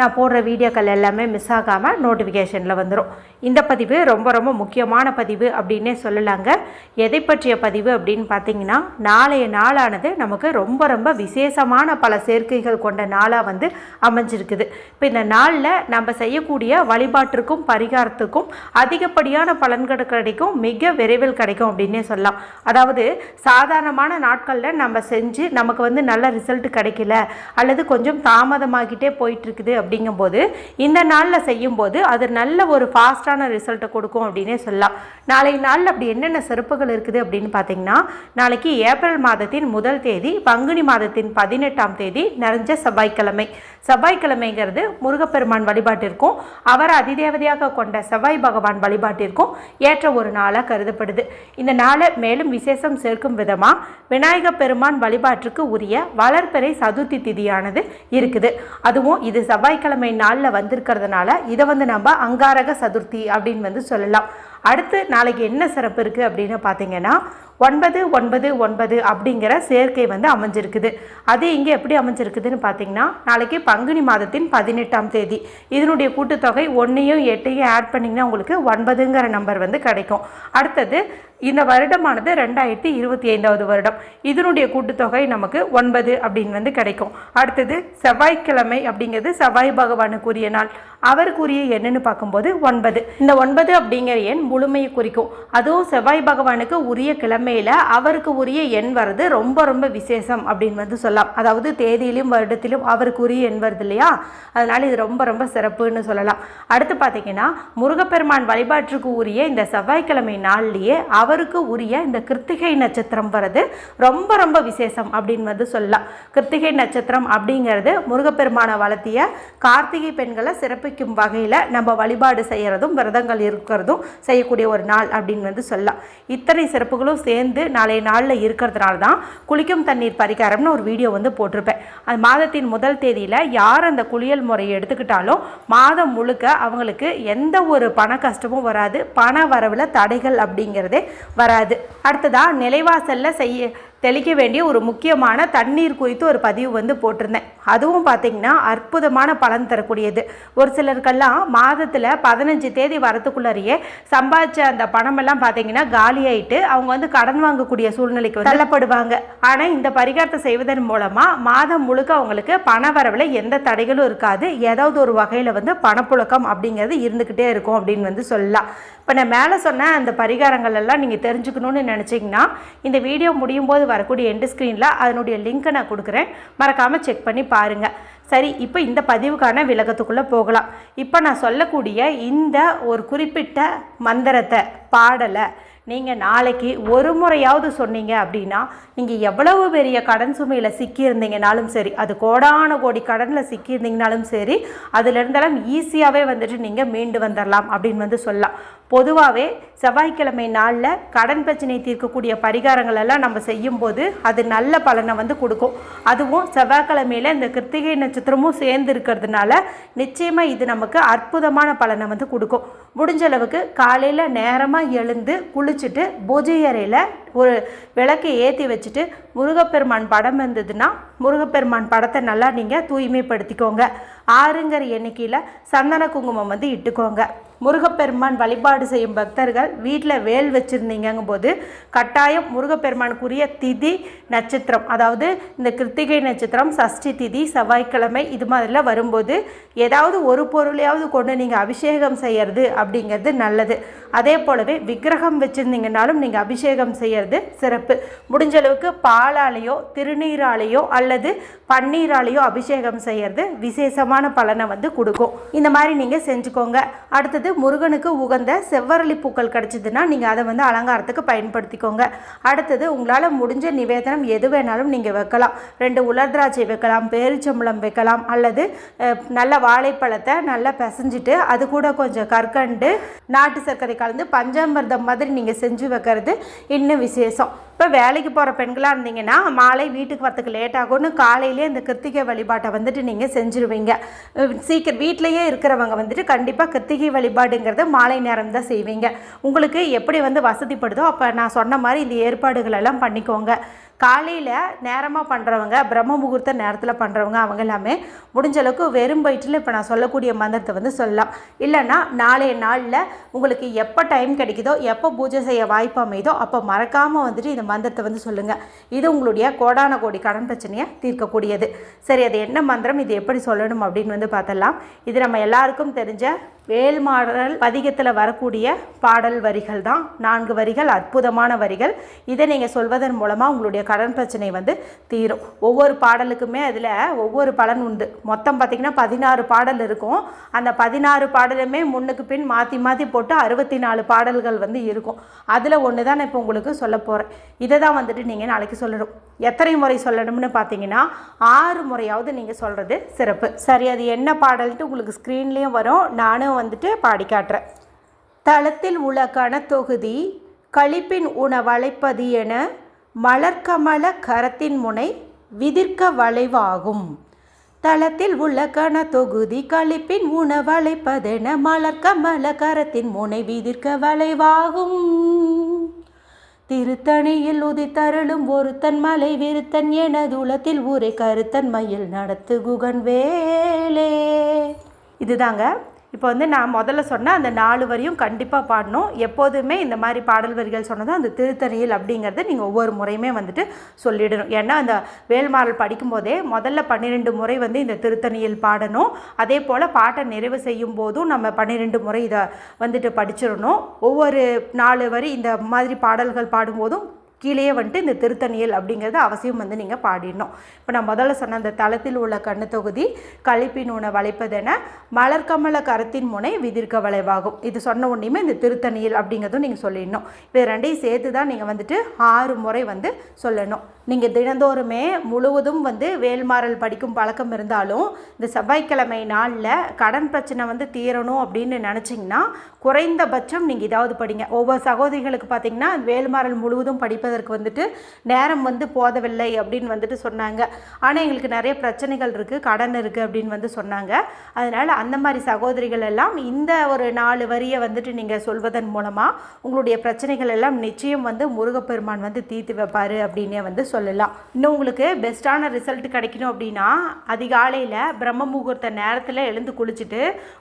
நான் போடுற வீடியோக்கள் எல்லாமே மிஸ் ஆகாமல் நோட்டிஃபிகேஷனில் வந்துடும் இந்த பதிவு ரொம்ப ரொம்ப முக்கியமான பதிவு அப்படின்னே சொல்லலாங்க. எதை பற்றிய பதிவு அப்படின்னு பார்த்தீங்கன்னா நாளைய நாளானது நமக்கு ரொம்ப ரொம்ப விசேஷமான பல சேர்க்கைகள் கொண்ட நாளாக வந்து அமைஞ்சிருக்குது. இப்போ இந்த நாளில் நம்ம செய்யக்கூடிய வழிபாட்டிற்கும் பரிகாரத்துக்கும் அதிகப்படியான பலன்கள் கிடைக்கும் மிக விரைவில் கிடைக்கும் அப்படின்னே சொல்லலாம். அதாவது சாதாரணமான நாட்களில் நம்ம செஞ்சு நமக்கு வந்து நல்ல ரிசல்ட் கிடைக்கல அல்லது கொஞ்சம் தாமதமாகிட்டே போயிட்டுருக்குது அப்படிங்கும்போது இந்த நாளில் செய்யும்போது அது நல்ல ஒரு ஃபாஸ்ட்டான ரிசல்ட்டை கொடுக்கும் அப்படின்னே சொல்லலாம். நாளைக்கு நாளில் அப்படி என்னென்ன சிறப்புகள் இருக்குது அப்படின்னு பார்த்தீங்கன்னா நாளைக்கு ஏப்ரல் மாதத்தின் முதல் தேதி பங்குனி மாதத்தின் பதினெட்டாம் தேதி நிறைஞ்ச செவ்வாய்க்கிழமை. செவ்வாய்க்கிழமைங்கிறது முருகப்பெருமான் வழிபாட்டிற்கும் அவர் அதிதேவதையாக கொண்ட செவ்வாய் பகவான் வழிபாட்டிற்கும் ஏற்ற ஒரு நாளாக கருதப்படுது. இந்த நாளை மேலும் விசேஷம் சேர்க்கும் விதமாக விநாயக பெருமான் வழிபாட்டிற்கு உரிய வளர்ப்பறை சதுர்த்தி திதியானது இருக்குது. அதுவும் இது செவ்வாய்க்கிழமை நாளில் வந்திருக்கிறதுனால இதை வந்து நம்ம அங்காரக சதுர்த்தி அப்படின்னு வந்து சொல்லலாம். அடுத்து நாளைக்கு என்ன சிறப்பு இருக்குது அப்படின்னு பார்த்தீங்கன்னா ஒன்பது ஒன்பது ஒன்பது அப்படிங்கிற சேர்க்கை வந்து அமைஞ்சிருக்குது. அது இங்கே எப்படி அமைஞ்சிருக்குதுன்னு பார்த்தீங்கன்னா நாளைக்கு பங்குனி மாதத்தின் பதினெட்டாம் தேதி. இதனுடைய கூட்டுத்தொகை ஒன்றையும் எட்டையும் ஆட் பண்ணிங்கன்னா உங்களுக்கு ஒன்பதுங்கிற நம்பர் வந்து கிடைக்கும். அடுத்தது இந்த வருடமானது ரெண்டாயிரத்தி இருபத்தி ஐந்தாவது வருடம். இதனுடைய கூட்டுத்தொகை நமக்கு ஒன்பது அப்படின்னு வந்து கிடைக்கும். அடுத்தது செவ்வாய்க்கிழமை அப்படிங்கிறது செவ்வாய் பகவானுக்குரிய நாள். அவருக்குரிய எண்ணுன்னு பார்க்கும்போது ஒன்பது. இந்த ஒன்பது அப்படிங்கிற எண் முழுமையை குறிக்கும். அதுவும் செவ்வாய் பகவானுக்கு உரிய கிழமையில அவருக்கு உரிய எண் வர்றது ரொம்ப ரொம்ப விசேஷம் அப்படின்னு வந்து சொல்லலாம். அதாவது தேதியிலும் வருடத்திலும் அவருக்கு உரிய எண் வருது இல்லையா? அதனால் இது ரொம்ப ரொம்ப சிறப்புன்னு சொல்லலாம். அடுத்து பார்த்தீங்கன்னா முருகப்பெருமான் வழிபாட்டுக்கு உரிய இந்த செவ்வாய்க்கிழமை நாள்லேயே அவருக்கு உரிய இந்த கிருத்திகை நட்சத்திரம் வர்றது ரொம்ப ரொம்ப விசேஷம் அப்படின்னு வந்து சொல்லலாம். கிருத்திகை நட்சத்திரம் அப்படிங்கிறது முருகப்பெருமானை வளர்த்திய கார்த்திகை பெண்களை சிறப்பிக்கும் வகையில் நம்ம வழிபாடு செய்கிறதும் விரதங்கள் இருக்கிறதும் செய்யக்கூடிய ஒரு நாள் அப்படின்னு வந்து சொல்லலாம். இத்தனை சிறப்புகளும் சேர்ந்து நாளைய நாளில் இருக்கிறதுனால தான் குளிக்கும் தண்ணீர் பரிகாரம்னு ஒரு வீடியோ வந்து போட்டிருப்பேன். அது மாதத்தின் முதல் தேதியில் யார் அந்த குளியல் முறையை எடுத்துக்கிட்டாலும் மாதம் முழுக்க அவங்களுக்கு எந்த ஒரு பண கஷ்டமும் வராது. பண வரவில் தடைகள் அப்படிங்கிறதே வராது. அடுத்ததாக நிலைவாசலில் செய்ய தெளிக்க வேண்டிய ஒரு முக்கியமான தண்ணீர் குறித்து ஒரு பதிவு வந்து போட்டிருந்தேன். அதுவும் பார்த்திங்கன்னா அற்புதமான பலன் தரக்கூடியது. ஒரு சிலருக்கெல்லாம் மாதத்தில் பதினஞ்சு தேதி வரத்துக்குள்ளேயே சம்பாதிச்ச அந்த பணமெல்லாம் பார்த்தீங்கன்னா காலியாயிட்டு அவங்க வந்து கடன் வாங்கக்கூடிய சூழ்நிலைக்கு தள்ளப்படுவாங்க. ஆனால் இந்த பரிகாரத்தை செய்வதன் மூலமாக மாதம் முழுக்க அவங்களுக்கு பண வரவில் எந்த தடைகளும் இருக்காது. ஏதாவது ஒரு வகையில் வந்து பணப்புழக்கம் அப்படிங்கிறது இருந்துக்கிட்டே இருக்கும் அப்படின்னு வந்து சொல்லலாம். இப்போ நான் மேலே சொன்ன அந்த பரிகாரங்கள் எல்லாம் நீங்கள் தெரிஞ்சுக்கணும்னு நினச்சிங்கன்னா இந்த வீடியோ முடியும் போது வரக்கூடிய எண்டு ஸ்க்ரீனில் அதனுடைய லிங்க்கை நான் கொடுக்குறேன். மறக்காமல் செக் பண்ணி பாருங்கள் சரி இப்போ இந்த பதிவுக்கான விளக்கத்துக்குள்ளே போகலாம். இப்போ நான் சொல்லக்கூடிய இந்த ஒரு குறிப்பிட்ட மந்திரத்தை பாடலை நீங்கள் நாளைக்கு ஒரு முறையாவது சொன்னீங்க அப்படின்னா நீங்கள் எவ்வளவு பெரிய கடன் சுமையில் சிக்கியிருந்தீங்கனாலும் சரி அது கோடான கோடி கடனில் சிக்கியிருந்தீங்கனாலும் சரி அதுலேருந்தெல்லாம் ஈஸியாகவே வந்துட்டு நீங்கள் மீண்டு வந்துடலாம் அப்படின்னு வந்து சொல்லலாம். பொதுவாகவே செவ்வாய்க்கிழமை நாளில் கடன் பிரச்சனை தீர்க்கக்கூடிய பரிகாரங்கள் எல்லாம் நம்ம செய்யும்போது அது நல்ல பலனை வந்து கொடுக்கும். அதுவும் செவ்வாய்க்கிழமையில் இந்த கிருத்திகை நட்சத்திரமும் சேர்ந்து இருக்கிறதுனால நிச்சயமாக இது நமக்கு அற்புதமான பலனை வந்து கொடுக்கும். முடிஞ்சளவுக்கு காலையில் நேரமாக எழுந்து குளிச்சுட்டு பூஜை அறையில் ஒரு விளக்கை ஏற்றி வச்சுட்டு முருகப்பெருமான் படம் இருந்ததுன்னா முருகப்பெருமான் படத்தை நல்லா நீங்கள் தூய்மைப்படுத்திக்கோங்க. ஆறுங்கிற எண்ணிக்கையில் சந்தன குங்குமம் வந்து இட்டுக்கோங்க. முருகப்பெருமான் வழிபாடு செய்யும் பக்தர்கள் வீட்டில் வேல் வச்சுருந்தீங்கும் போது கட்டாயம் முருகப்பெருமானுக்குரிய திதி நட்சத்திரம் அதாவது இந்த கிருத்திகை நட்சத்திரம் சஷ்டி திதி செவ்வாய்க்கிழமை இது மாதிரிலாம் வரும்போது ஏதாவது ஒரு பொருளையாவது கொண்டு நீங்கள் அபிஷேகம் செய்யறது அப்படிங்கிறது நல்லது. அதே போலவே விக்கிரகம் வச்சுருந்தீங்கனாலும் நீங்கள் அபிஷேகம் செய்யறது சிறப்பு. முடிஞ்ச அளவுக்கு பாலாலேயோ திருநீராலேயோ அல்லது பன்னீராலேயோ அபிஷேகம் செய்யறது விசேஷமான பலனை வந்து கொடுக்கும். இந்த மாதிரி நீங்கள் செஞ்சுக்கோங்க. அடுத்தது முருகனுக்கு உகந்த செவ்வரளி பூக்கள் கிடச்சிதுன்னா நீங்கள் அதை வந்து அலங்காரத்துக்கு பயன்படுத்திக்கோங்க. அடுத்தது உங்களால் முடிஞ்ச நிவேதனம் எது வேணாலும் நீங்கள் வைக்கலாம். ரெண்டு உலர் திராட்சை வைக்கலாம் பேரிச்சம்பளம் வைக்கலாம் அல்லது நல்ல வாழைப்பழத்தை நல்லா பிசைஞ்சிட்டு அது கூட கொஞ்சம் கற்கண்டு நாட்டு சர்க்கரை கலந்து பஞ்சாமிர்தம் மாதிரி நீங்கள் செஞ்சு வைக்கிறது இன்னும் விசேஷம். இப்போ வேலைக்கு போகிற பெண்களாக இருந்தீங்கன்னா மாலை வீட்டுக்கு வரத்துக்கு லேட் ஆகும்னு காலையிலே இந்த கிருத்திகை வழிபாட்டை வந்துட்டு நீங்கள் செஞ்சுருவீங்க. சீக்கிரம் வீட்டிலையே இருக்கிறவங்க வந்துட்டு கண்டிப்பாக கிருத்திகை வழிபாடுங்கிறது மாலை நேரம் தான் செய்வீங்க. உங்களுக்கு எப்படி வந்து வசதிப்படுதோ அப்போ நான் சொன்ன மாதிரி இந்த ஏற்பாடுகள் எல்லாம் பண்ணிக்கோங்க. காலையில் நேரமாக பண்ணுறவங்க பிரம்ம முகூர்த்த நேரத்தில் பண்ணுறவங்க அவங்க எல்லாமே முடிஞ்ச அளவுக்கு வெறும் வயிற்றில் இப்போ நான் சொல்லக்கூடிய மந்திரத்தை வந்து சொல்லலாம். இல்லைன்னா நாளைய நாளில் உங்களுக்கு எப்போ டைம் கிடைக்குதோ எப்போ பூஜை செய்ய வாய்ப்பு அமையுதோ அப்போ மறக்காமல் வந்துட்டு இந்த மந்திரத்தை வந்து சொல்லுங்கள் இது உங்களுடைய கோடான கோடி கடன் பிரச்சனையை தீர்க்கக்கூடியது. சரி அது என்ன மந்திரம்? இது எப்படி சொல்லணும் அப்படின்னு வந்து பார்த்தலாம் இது நம்ம எல்லாருக்கும் தெரிஞ்ச வேல்மாடல் பதிகத்தில் வரக்கூடிய பாடல் வரிகள் தான் நான்கு வரிகள் அற்புதமான வரிகள். இதை நீங்கள் சொல்வதன் மூலமாக உங்களுடைய கடன் பிரச்சனை வந்து தீரும். ஒவ்வொரு பாடலுக்குமே அதில் ஒவ்வொரு பலன் உண்டு. மொத்தம் பார்த்திங்கன்னா பதினாறு பாடல் இருக்கும். அந்த பதினாறு பாடலுமே முன்னுக்கு பின் மாற்றி மாற்றி போட்டு அறுபத்தி நாலு பாடல்கள் வந்து இருக்கும். அதில் ஒன்று தான் நான் இப்போ உங்களுக்கு சொல்ல போகிறேன் இதை தான் வந்துட்டு நீங்கள் நாளைக்கு சொல்லணும். எத்தனை முறை சொல்லணும்னு பார்த்தீங்கன்னா ஆறு முறையாவது நீங்கள் சொல்கிறது சிறப்பு. சரி அது என்ன பாடல்ட்டு உங்களுக்கு ஸ்க்ரீன்லேயும் வரும். நானும் வந்துட்டு பாடி காட்டுறேன். தளத்தில் உள்ள கனத்தொகுதி களிப்பின் உணவளைப்பது என மலர்கமல கரத்தின் முனை விதிர்க்க வளைவாகும். தளத்தில் உள்ள கனத்தொகுதி களிப்பின் உணவளைப்பதென மலர்கமல கரத்தின் முனை விதிர்க்க வளைவாகும். திருத்தணியில் உதித்தருளும் ஒருத்தன் மலை விருத்தன் எனதுலத்தில் ஊரை கருத்தன் மயில் நடத்து குகன் வேலே. இதுதாங்க. இப்போ வந்து நான் முதல்ல சொன்ன அந்த நாலு வரியும் கண்டிப்பாக பாடணும். எப்போதுமே இந்த மாதிரி பாடல் வரிகள் சொன்னதும் அந்த திருத்தணியில் அப்படிங்கிறத நீங்கள் ஒவ்வொரு முறையுமே வந்துட்டு சொல்லிடணும். ஏன்னா அந்த வேல்மாறல் படிக்கும்போதே முதல்ல பன்னிரெண்டு முறை வந்து இந்த திருத்தணியில் பாடணும். அதே போல் பாட்டை நிறைவு செய்யும் போதும் நம்ம பன்னிரெண்டு முறை இதை வந்துட்டு படிச்சிடணும். ஒவ்வொரு நாலு வரி இந்த மாதிரி பாடல்கள் பாடும்போதும் கீழேயே வந்துட்டு இந்த திருத்தணியல் அப்படிங்கிறது அவசியம் வந்து நீங்கள் பாடிடணும். இப்போ நான் முதல்ல சொன்ன அந்த தளத்தில் உள்ள கண்ணு தொகுதி கழிப்பின் உணவு வளைப்பதென மலர்கமல கரத்தின் முனை விதிர்க்க வளைவாகும். இது சொன்ன உடனேயுமே இந்த திருத்தணியல் அப்படிங்கிறதும் நீங்கள் சொல்லிடணும். இது ரெண்டையும் சேர்த்து தான் நீங்கள் வந்துட்டு ஆறு முறை வந்து சொல்லணும். நீங்கள் தினந்தோறுமே முழுவதும் வந்து வேல்மாறல் படிக்கும் பழக்கம் இருந்தாலும் இந்த செவ்வாய்க்கிழமை நாளில் கடன் பிரச்சனை வந்து தீரணும் அப்படின்னு நினச்சிங்கன்னா குறைந்தபட்சம் நீங்கள் இதாவது படிங்க. ஒவ்வொரு சகோதரிகளுக்கு பார்த்தீங்கன்னா வேல்மாறல் முழுவதும் படிப்பதற்கு வந்துட்டு நேரம் வந்து போதவில்லை அப்படின்னு வந்துட்டு சொன்னாங்க. ஆனால் எங்களுக்கு நிறைய பிரச்சனைகள் இருக்குது கடன் இருக்குது அப்படின்னு வந்து சொன்னாங்க. அதனால் அந்த மாதிரி சகோதரிகள் எல்லாம் இந்த ஒரு நாலு வரியை வந்துட்டு நீங்கள் சொல்வதன் மூலமாக உங்களுடைய பிரச்சனைகள் எல்லாம் நிச்சயம் வந்து முருகப்பெருமான் வந்து தீர்த்து வைப்பார் அப்படின்னே வந்து சொல்லலாம். இன்னும் உங்களுக்கு பெஸ்ட்டான ரிசல்ட் கிடைக்கணும் அப்படின்னா அதிகாலையில் பிரம்ம முகூர்த்த நேரத்தில் எழுந்து குளிச்சுட்டு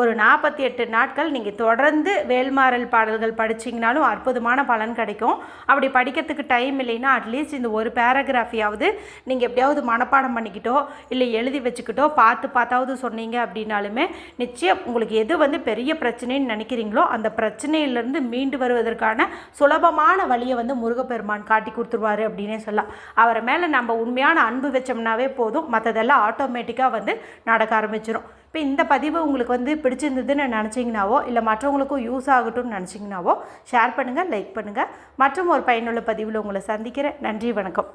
ஒரு நாற்பத்தி எட்டு நாட்கள் நீங்கள் தொடர்ந்து வேல்மாறல் பாடல்கள் படிச்சிங்கனாலும் அற்புதமான பலன் கிடைக்கும். அப்படி படிக்கிறதுக்கு டைம் இல்லைன்னா அட்லீஸ்ட் இந்த ஒரு பேராகிராஃபியாவது நீங்கள் எப்படியாவது மனப்பாடம் பண்ணிக்கிட்டோ இல்லை எழுதி வச்சுக்கிட்டோ பார்த்து பார்த்தாவது சொன்னீங்க அப்படின்னாலுமே நிச்சயம் உங்களுக்கு எது வந்து பெரிய பிரச்சனைன்னு நினைக்கிறீங்களோ அந்த பிரச்சனையிலேருந்து மீண்டு வருவதற்கான சுலபமான வழியை வந்து முருகப்பெருமான் காட்டி கொடுத்துருவாரு அப்படின்னே சொல்லலாம். அவரை மேலே நம்ம உண்மையான அன்பு வச்சோம்னாவே போதும். மற்றதெல்லாம் ஆட்டோமேட்டிக்காக வந்து நடக்க ஆரம்பிச்சிடும் இப்போ இந்த பதிவு உங்களுக்கு வந்து பிடிச்சிருந்ததுன்னு நினச்சிங்கனாவோ இல்லை மற்றவங்களுக்கும் யூஸ் ஆகட்டும்னு நினச்சிங்கனாவோ ஷேர் பண்ணுங்கள் லைக் பண்ணுங்கள் மற்றும் ஒரு பயனுள்ள பதிவில் உங்களை சந்திக்கிறேன். நன்றி வணக்கம்.